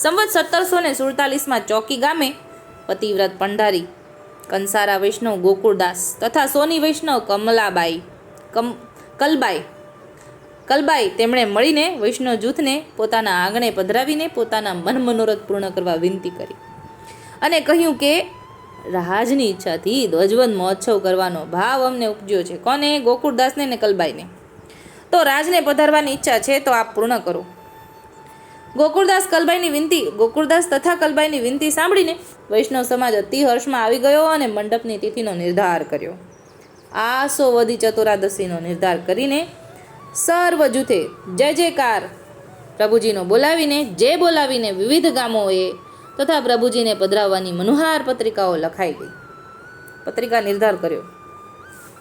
સંવત સત્તરસો ને સુડતાલીસમાં ચોકી ગામે પતિવ્રત પંડારી કંસારા વૈષ્ણવ ગોકુળદાસ તથા સોની વૈષ્ણવ કમલાબાઈ, કમ, કલબાઈ કલબાઈ તેમણે મળીને વૈષ્ણવ જૂથને પોતાના આંગણે પધરાવીને પોતાના મન મનોરથ પૂર્ણ કરવા વિનંતી કરી. અને કહ્યું કે રાજની ઈચ્છાથી ધ્વજવંત મહોત્સવ કરવાનો ભાવ અમને ઉપજ્યો છે. કોને? ગોકુળદાસને ને કલબાઈને. તો રાજને પધારવાની ઈચ્છા છે તો આપ પૂર્ણ કરો. ગોકુળદાસ કલબાઈની વિનંતી, ગોકુળદાસ તથા કલબાઈની વિનંતી સાંભળીને વૈષ્ણવ સમાજ અતિ હર્ષમાં આવી ગયો અને મંડપની તિથિનો નિર્ધાર કર્યો. આ વધી ચતુરાદશીનો નિર્ધાર કરીને સર્વ જૂથે જય જયકાર પ્રભુજીનો બોલાવીને, જે બોલાવીને વિવિધ ગામોએ તથા પ્રભુજીને પધરાવવાની મનોહાર પત્રિકાઓ લખાઈ ગઈ. પત્રિકા નિર્ધાર કર્યો.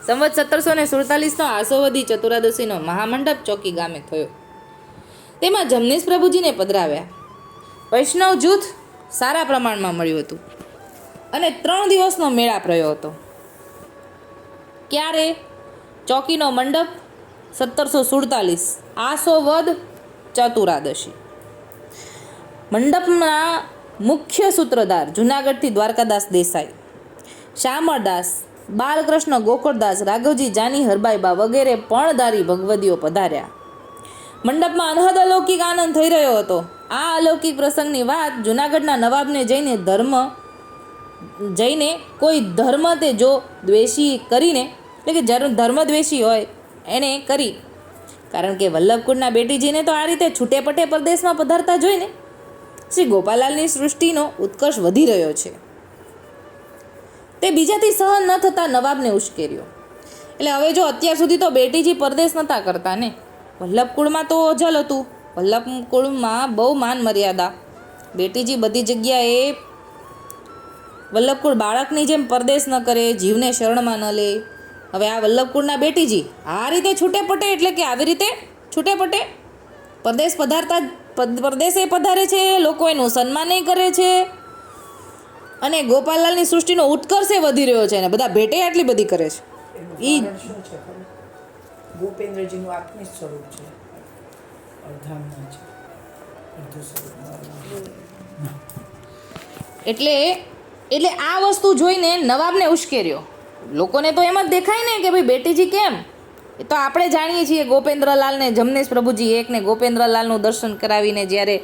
સંવત સત્તરસો ને સુડતાલીસનો આસોવદી ચતુરાદશીનો મહામંડપ ચોકી ગામે થયો. તેમાં જમનેશ પ્રભુજીને પધરાવ્યા. વૈષ્ણવ જૂથ સારા પ્રમાણમાં મળ્યું હતું અને ત્રણ દિવસનો મેળાપ રહ્યો હતો. ક્યારે? ચોકીનો મંડપ સત્તરસો સુડતાલીસ, આસો વદ ચતુરાદશી. મંડપના મુખ્ય સૂત્રધાર જુનાગઢથી દ્વારકાદાસ દેસાઈ શામળદાસ બાલકૃષ્ણ ગોકળદાસ, રાઘવજી જાની હરબાઈબા વગેરે પણધારી ભગવદીઓ પધાર્યા. મંડપમાં અનહદ અલૌકિક આનંદ થઈ રહ્યો હતો. આ અલૌકિક પ્રસંગની વાત જુનાગઢના નવાબને જઈને ધર્મ, જઈને કોઈ ધર્મ તે જો દ્વેષી કરીને, એટલે કે જર ધર્મ દ્વેષી હોય એણે કરી. કારણ કે વલ્લભકુળના બેટીજીને તો આ રીતે છૂટે પટે પરદેશમાં પધારતા જોઈને શ્રી ગોપાલાલની સૃષ્ટિનો ઉત્કર્ષ વધી રહ્યો છે. તે બીજાથી સહન ન થતા નવાબને ઉશ્કેર્યો. એટલે હવે જો અત્યાર સુધી તો બેટીજી પરદેશ નહોતા કરતા ને? વલ્લભકુળમાં તો ઓજલ હતું. વલ્લભકુળમાં બહુ માન મર્યાદા. બેટીજી બધી જગ્યાએ વલ્લભકુળ બાળકની જેમ પરદેશ ન કરે, જીવને શરણમાં ન લે. હવે આ વલ્લભકુળના બેટીજી આ રીતે છૂટે પટે એટલે કે આવી રીતે છૂટે પટે? પરદેશ પધારતા પરદેશે પધારે છે, લોકો એનું સન્માને કરે છે. અને ગોપાલલાલની સૃષ્ટિનો ઉત્કર્ષે વધી રહ્યો છે અને બધા ભેટે આટલી બધી કરે છે. એનું ગોપેન્દ્રજીનું આત્મિક સ્વરૂપ છે. અર્ધામના છે. એટલે એટલે આ વસ્તુ જોઈને નવાબને ઉશ્કેર્યો. લોકોને તો એમ જ દેખાય ને કે ભાઈ બેટીજી કેમ? એ તો આપણે જાણીએ છીએ ગોપેન્દ્રલાલને, જમનેશ પ્રભુજી એકને ગોપેન્દ્રલાલનું દર્શન કરાવીને જ્યારે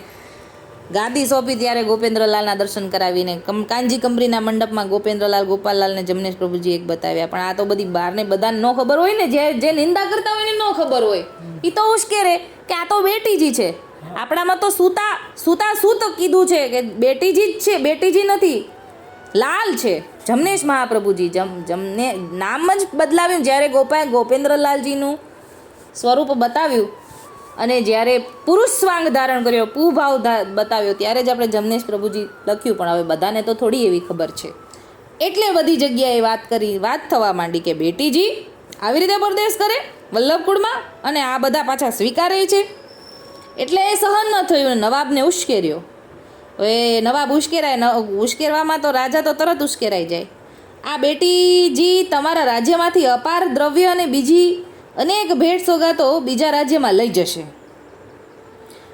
ગાદી સોંપી ત્યારે ગોપેન્દ્રલાલના દર્શન કરાવીને કાંજી કંપનીના મંડપમાં ગોપેન્દ્રલાલ ગોપાલલાલને જમનેશ પ્રભુજી એક બતાવ્યા. પણ આ તો બધી બહારને બધાને ન ખબર હોય ને, જે જે નિંદા કરતા હોય ને ન ખબર હોય. એ તો ઉશ્કેરે કે આ તો બેટીજી છે. આપણામાં તો સૂતા સૂતા સૂત કીધું છે કે બેટીજી જ છે, બેટીજી નથી. લાલ છે. જમનેશ મહાપ્રભુજી, જમ જમને નામ જ બદલાવ્યું. જ્યારે ગોપા ગોપેન્દ્રલાલજીનું સ્વરૂપ બતાવ્યું અને જ્યારે પુરુષ સ્વાંગ ધારણ કર્યો, પુભાવ બતાવ્યો, ત્યારે જ આપણે જમનેશ પ્રભુજી લખ્યું, પણ હવે બધાને તો થોડી એવી ખબર છે. એટલે બધી જગ્યાએ વાત કરી, વાત થવા માંડી કે બેટીજી, આવી રીતે પરદેશ કરે, વલ્લભકુળમાં, અને આ બધા પાછા સ્વીકારે છે. એટલે એ સહન ન થયું નવાબને ઉશ્કેર્યો. હવે નવાબ ઉશ્કેરાય, ન, ઉશ્કેરવામાં તો રાજા તો તરત ઉશ્કેરાઈ જાય. આ બેટીજી તમારા રાજ્યમાંથી અપાર દ્રવ્ય અને બીજી અનેક ભેટ સોગાતો બીજા રાજ્યમાં લઈ જશે.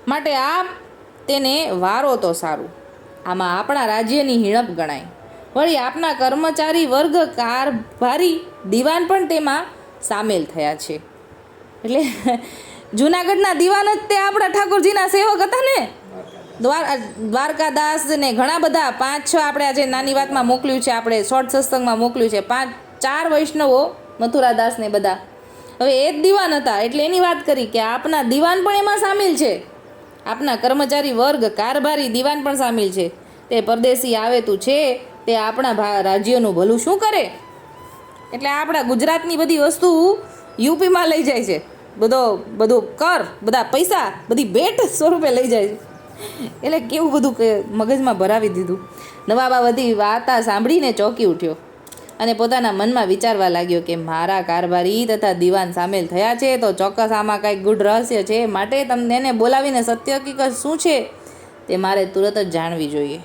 માટે આપ તેને વારો તો સારું. આમાં આપણા રાજ્યની હિણપ ગણાય. વળી આપના કર્મચારી વર્ગ કારભારી દિવાન પણ તેમાં સામેલ થયા છે. એટલે જુનાગઢના દિવાન જ તે આપણા ઠાકોરજીના સેવક હતા ને? દ્વાર દ્વારકાદાસ ને ઘણા બધા, પાંચ, છ આપણે આજે નાની વાતમાં મોકલ્યું છે, આપણે શોર્ટ સત્સંગમાં મોકલ્યું છે. પાંચ, ચાર વૈષ્ણવો મથુરાદાસ ને બધા હવે એ જ દિવાન હતા, એટલે એની વાત કરી કે આપના દિવાન પણ એમાં સામેલ છે. આપના કર્મચારી વર્ગ, કારભારી દિવાન પણ સામેલ છે. તે પરદેશી આવે તું છે, તે આપણા રાજ્યનું ભલું શું કરે? એટલે આપણા ગુજરાતની બધી વસ્તુ યુપીમાં લઈ જાય છે. બધો, બધું કર, બધા પૈસા, બધી ભેટ સ્વરૂપે લઈ જાય છે. એટલે કેવું બધું કે મગજમાં ભરાવી દીધું. નવાબા બધી વાર્તા સાંભળીને ચોંકી ઉઠ્યો. અને પોતાના મનમાં વિચારવા લાગ્યો કે મારા કારભારી તથા દિવાન સામેલ થયા છે, તો ચોક્કસ આમાં કાંઈક ગુઢ રહસ્ય છે. માટે તમને એને બોલાવીને સત્ય હકીકત શું છે તે મારે તુરત જ જાણવી જોઈએ.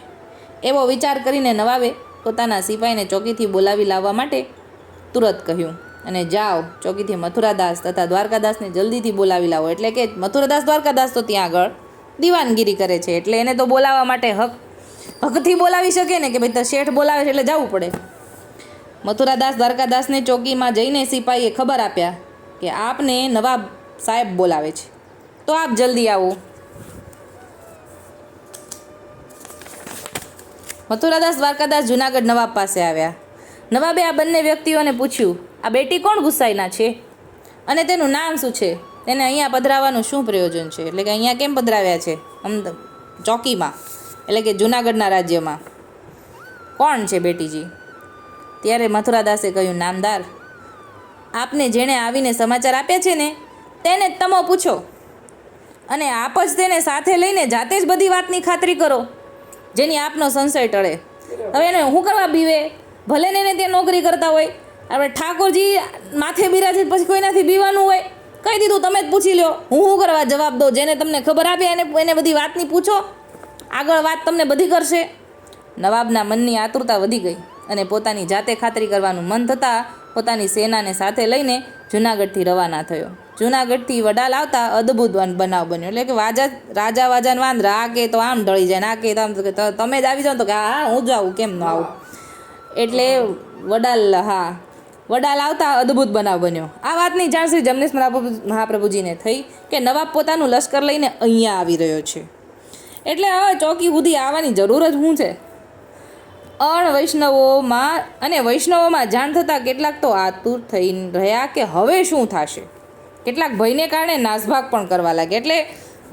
એવો વિચાર કરીને નવાબે પોતાના સિપાહીને ચોકીથી બોલાવી લાવવા માટે તુરત કહ્યું, અને જાઓ, ચોકીથી મથુરાદાસ તથા દ્વારકાદાસને જલ્દીથી બોલાવી લાવો. એટલે કે મથુરાદાસ દ્વારકાદાસ તો ત્યાં આગળ દીવાનગીરી કરે છે, એટલે એને તો બોલાવવા માટે હક, હકથી બોલાવી શકે ને કે ભાઈ, તો શેઠ બોલાવે છે એટલે જવું પડે. મથુરાદાસ દ્વારકાદાસને ચોકીમાં જઈને સિપાહીએ ખબર આપ્યા કે આપને નવાબ સાહેબ બોલાવે છે. તો આપ જલ્દી આવો. મથુરાદાસ દ્વારકાદાસ જુનાગઢ નવાબ પાસે આવ્યા. નવાબે આ બંને વ્યક્તિઓને પૂછ્યું, આ બેટી કોણ ગુસાઈના છે? અને તેનું નામ શું છે? તેને અહીંયા પધરાવવાનું શું પ્રયોજન છે? એટલે કે અહીંયા કેમ પધરાવ્યા છે? અમદ ચોકીમાં. એટલે કે જુનાગઢના રાજ્યમાં. કોણ છે બેટીજી? ત્યારે મથુરાદાસે કહ્યું, નામદાર, આપને જેણે આવીને સમાચાર આપ્યા છે ને, તેને જ તમો પૂછો અને આપ જ તેને સાથે લઈને જાતે જ બધી વાતની ખાતરી કરો, જેની આપનો સંશય ટળે. હવે એને શું કરવા બીવે? ભલે ને એને ત્યાં નોકરી કરતા હોય, આપણે ઠાકોરજી માથે બિરાજે પછી કોઈનાથી બીવાનું હોય, કહી દીધું, તમે જ પૂછી લ્યો, હું શું કરવા જવાબ દઉં? જેને તમને ખબર આપી, એને એને બધી વાતની પૂછો, આગળ વાત તમને બધી કરશે. નવાબના મનની આતુરતા વધી ગઈ. અને પોતાની જાતે ખાતરી કરવાનું મન થતાં પોતાની સેનાને સાથે લઈને જુનાગઢથી રવાના થયો. જુનાગઢથી વડાલ આવતા અદ્ભુત બનાવ બન્યો. એટલે કે વાજા રાજા વાજાને વાંદરા આ કે તો આમ ઢળી જાય ને આ કે તો આમ તમે જ આવી જાઓ તો કે હા હા, હું જ આવું કેમ ન આવું? એટલે વડાલ હા વડાલ આવતા અદ્ભુત બનાવ બન્યો. આ વાતની જાણ શ્રી જમનેશ મહાપ્રભુ- મહાપ્રભુજીને થઈ કે નવાબ પોતાનું લશ્કર લઈને અહીંયા આવી રહ્યો છે. એટલે હવે ચોકી સુધી આવવાની જરૂર જ શું છે? અણ વૈષ્ણવોમાં અને વૈષ્ણવોમાં જાણ થતાં કેટલાક તો આતુર થઈ રહ્યા કે હવે શું થશે? કેટલાક ભયને કારણે નાસભાગ પણ કરવા લાગ્યા. એટલે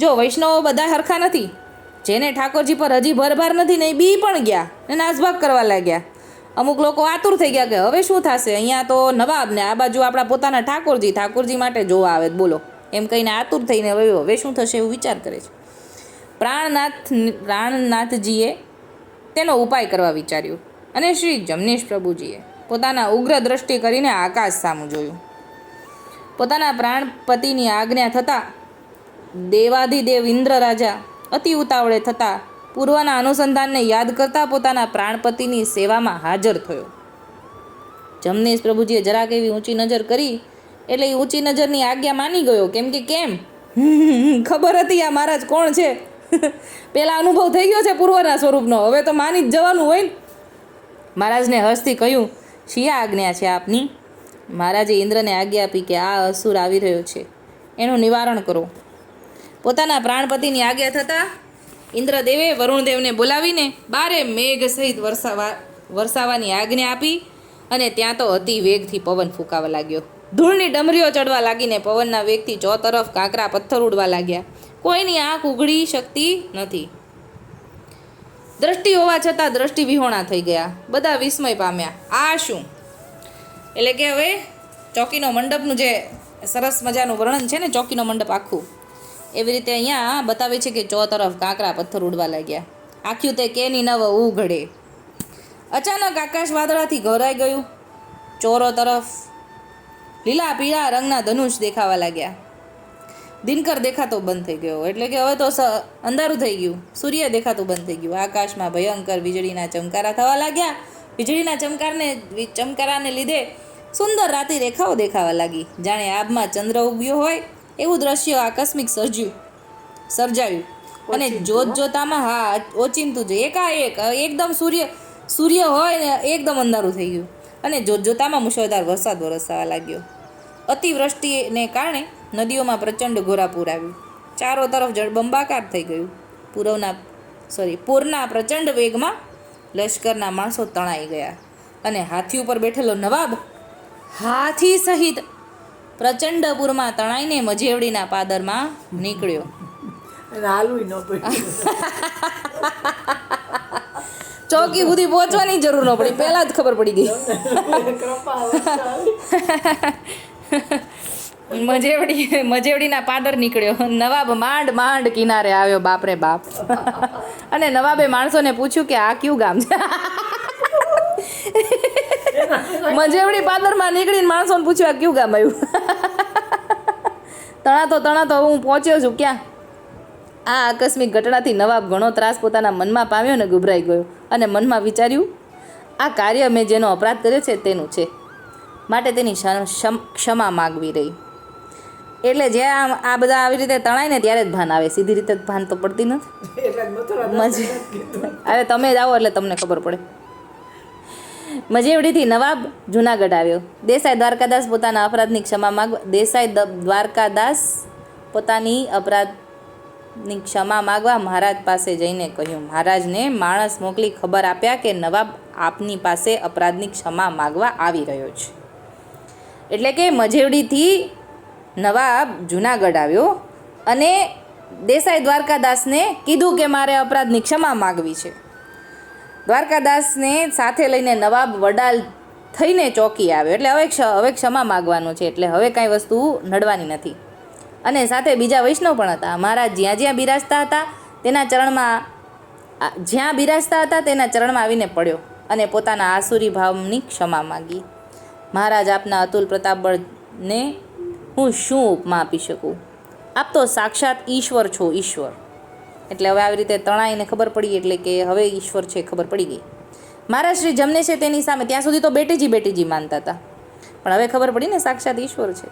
જો વૈષ્ણવો બધા હરખા નથી, જેને ઠાકોરજી પર હજી ભરભાર નથી ને બી પણ ગયા ને નાસભાગ કરવા લાગ્યા. અમુક લોકો આતુર થઈ ગયા કે હવે શું થશે? અહીંયા તો નવાબ ને આ બાજુ આપણા પોતાના ઠાકોરજી ઠાકોરજી માટે જોવા આવે, બોલો. એમ કહીને આતુર થઈને હવે હવે શું થશે એવું વિચાર કરે છે. પ્રાણનાથ પ્રાણનાથજીએ તેનો ઉપાય કરવા વિચાર્યું અને શ્રી જમનેશ પ્રભુજીએ પોતાના ઉગ્ર દ્રષ્ટિ કરીને આકાશ સામું જોયું. પોતાના પ્રાણપતિની આજ્ઞા થતાં દેવાધિદેવ ઇન્દ્ર રાજા અતિ ઉતાવળે થતાં પૂર્વના અનુસંધાનને યાદ કરતા પોતાના પ્રાણપતિની સેવામાં હાજર થયો. જમનેશ પ્રભુજીએ જરાક એવી ઊંચી નજર કરી એટલે એ ઊંચી નજરની આજ્ઞા માની ગયો, કેમ કે કેમ? ખબર હતી આ મહારાજ કોણ છે? પેલા અનુભવ થઈ ગયો છે પૂર્વના સ્વરૂપનો. હવે તો માની જ જવાનું હોય ને. મહારાજને હસ્તી કહ્યું, શિયા આજ્ઞા છે આપની. મહારાજે ઇન્દ્રને આજ્ઞા આપી કે આ અસુર આવી રહ્યો છે. એનું નિવારણ કરો. પોતાના પ્રાણપતિની આજ્ઞા થતાં ઇન્દ્રદેવે વરુણદેવને બોલાવીને બારે મેઘ સહિત વરસાવા, વરસાવાની આજ્ઞા આપી અને ત્યાં તો અતિ વેગથી પવન ફૂંકાવા લાગ્યો. ધૂળની ડમરીઓ ચડવા લાગીને પવનના વેગથી ચોતરફ કાંકરા પથ્થર ઉડવા લાગ્યા. કોઈની આંખ ઉઘડી શકતી નથી. દ્રષ્ટિ હોવા છતાં દ્રષ્ટિ વિહોણા થઈ ગયા. બધા વિસ્મય પામ્યા. આ શું? એટલે કે હવે ચોકીનો મંડપનું જે સરસ મજાનું વર્ણન છે ને, ચોકીનો મંડપ આખું, એવી રીતે અહીંયા બતાવે છે કે ચો તરફ કાંકરા પથ્થર ઉડવા લાગ્યા. આખ્યું તે કેની નવ ઉઘડે. અચાનક આકાશ વાદળાથી ઘરાઈ ગયું. ચોરો તરફ લીલા પીળા રંગના ધનુષ દેખાવા લાગ્યા. દિનકર દેખાતો બંધ થઈ ગયો એટલે કે હવે તો અંધારું થઈ ગયું. સૂર્ય દેખાતું બંધ થઈ ગયું. આકાશમાં ભયંકર વીજળીના ચમકારા થવા લાગ્યા. વીજળીના ચમકારને ચમકારાને લીધે સુંદર રાતી રેખાઓ દેખાવા લાગી. જાણે આબમાં ચંદ્ર ઉગ્યો હોય એવું દ્રશ્ય આકસ્મિક સર્જ્યું સર્જાયું. અને જોત જોતામાં હા ઓચિંતું જ. એકાએક એકદમ સૂર્ય સૂર્ય હોય ને એકદમ અંધારું થઈ ગયું. અને જોત જોતામાં મુશળધાર વરસાદ વરસાવા લાગ્યો. અતિવૃષ્ટિને કારણે નદીઓમાં પ્રચંડ ઘોરાપૂર આવ્યું. ચારો તરફ જળબંબાકાર થઈ ગયું. પૂરવના સોરી પૂરના પ્રચંડ વેગમાં લશ્કરના માણસો તણાઈ ગયા અને હાથી ઉપર બેઠેલો નવાબ હાથી સહિત પ્રચંડ પૂરમાં તણાઈને મજેવડીના પાદરમાં નીકળ્યો. ચોકી સુધી પહોંચવાની જરૂર ન પડી. પહેલા જ ખબર પડી ગઈ. મજેવડી મજેવડીના પાદર નીકળ્યો. નવાબ માંડ માંડ કિનારે આવ્યો બાપરે બાપ. અને નવાબે માણસોને પૂછ્યું કે આ કયું ગામ છે? મજેવડી પાદરમાં નીકળીને માણસોને પૂછ્યું આ કયું ગામ આવ્યું? તણાતો તણાતો હું પહોંચ્યો છું ક્યાં? આ આકસ્મિક ઘટનાથી નવાબ ઘણો ત્રાસ પોતાના મનમાં પામ્યો અને ગભરાઈ ગયો. અને મનમાં વિચાર્યું આ કાર્ય મેં જેનો અપરાધ કર્યો છે તેનું છે. માટે તેની ક્ષમા માગવી રહી. એટલે જ્યાં આમ આ બધા આવી રીતે તણાય ને ત્યારે જ ભાન આવે. સીધી રીતે જ ભાન તો પડતી નથી. જ. હવે તમે જ આવો એટલે તમને ખબર પડે. મજેવડીથી નવાબ જુનાગઢ આવ્યો. દેસાઈ દ્વારકાદાસ પોતાના અપરાધની ક્ષમા માગવા દેસાઈ દ્વારકાદાસ પોતાની અપરાધની ક્ષમા માગવા મહારાજ પાસે જઈને કહ્યું મહારાજને માણસ મોકલી ખબર આપ્યા કે નવાબ આપની પાસે અપરાધની ક્ષમા માગવા આવી રહ્યો છે. એટલે કે મજેવડીથી નવાબ જુનાગઢ આવ્યો અને દેસાઈ દ્વારકાદાસને કીધું કે મારે અપરાધની ક્ષમા માગવી છે. દ્વારકાદાસને સાથે લઈને નવાબ વડાલ થઈને ચોકી આવ્યો. એટલે હવે હવે ક્ષમા માગવાનું છે, એટલે હવે કાંઈ વસ્તુ નડવાની નથી. અને સાથે બીજા વૈષ્ણવ પણ હતા. મહારાજ જ્યાં જ્યાં બિરાજતા હતા, તેના ચરણમાં જ્યાં બિરાજતા હતા, તેના ચરણમાં આવીને પડ્યો અને પોતાના આસુરી ભાવની ક્ષમા માગી. મહારાજ આપના અતુલ પ્રતાપબળને હું શું ઉપમા આપી શકું? આપ તો સાક્ષાત ઈશ્વર છો ઈશ્વર. એટલે હવે આવી રીતે તણાઈને ખબર પડી એટલે કે હવે ઈશ્વર છે ખબર પડી ગઈ. મહારાજ શ્રી જમને છે તેની સામે ત્યાં સુધી તો બેટીજી બેટીજી માનતા હતા. પણ હવે ખબર પડી ને સાક્ષાત ઈશ્વર છે.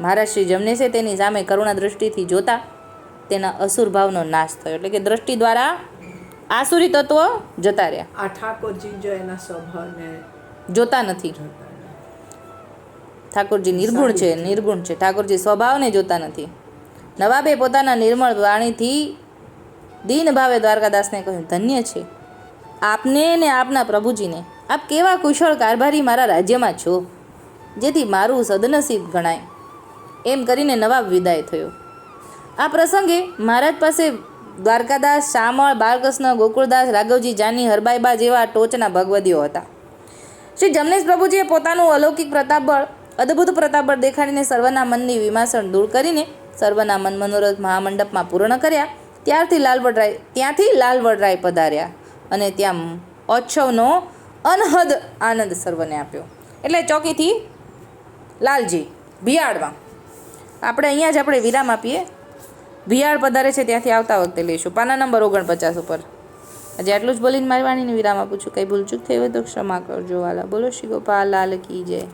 મહારાજ શ્રી જમને છે તેની સામે કરુણા દૃષ્ટિથી જોતા તેના અસુર ભાવનો નાશ થયો. એટલે કે દ્રષ્ટિ દ્વારા આસુરી તત્વો જતા રહ્યા. આ ઠાકોરજી જો એના સ્વભાવને જોતા નથી. ઠાકોરજી નિર્ગુણ છે નિર્ગુણ છે. ઠાકોરજી સ્વભાવને જોતા નથી. નવાબે પોતાના નિર્મળ વાણીથી દીન ભાવે દ્વારકાદાસને કહ્યું ધન્ય છે. આપને ને આપના પ્રભુજીને. આપ કેવા કુશળ કારભારી મારા રાજ્યમાં છો જેથી મારું સદનસીબ ગણાય. એમ કરીને નવાબ વિદાય થયો. આ પ્રસંગે મહારાજ પાસે દ્વારકાદાસ શામળ બાળકૃષ્ણ ગોકુળદાસ રાઘવજી જાની હરબાઈબા જેવા ટોચના ભગવદીઓ હતા. શ્રી જમનેશ પ્રભુજીએ પોતાનું અલૌકિક પ્રતાપબળ અદ્ભુત પ્રતાપળ દેખાડીને સર્વના મનની વિમાસણ દૂર કરીને સર્વના મન મનોરથ મહામંડપમાં પૂર્ણ કર્યા. ત્યારથી લાલવડરાય ત્યાંથી લાલવડરાય પધાર્યા અને ત્યાં ઓછવનો અનહદ આનંદ સર્વને આપ્યો. એટલે ચોકીથી લાલજી, ભિયાળમાં. આપણે અહીંયા જ આપણે વિરામ આપીએ. ભિયાળ પધારે છે ત્યાંથી આવતા વખતે લઈશું. પાના નંબર ઓગણપચાસ ઉપર. આજે આટલું જ બોલીને મારી વાણીને વિરામ આપું છું. કંઈ ભૂલચૂક થઈ હોય તો ક્ષમા કરજો. વાલા, બોલો શ્રી ગોપાલ, લાલ કી જય.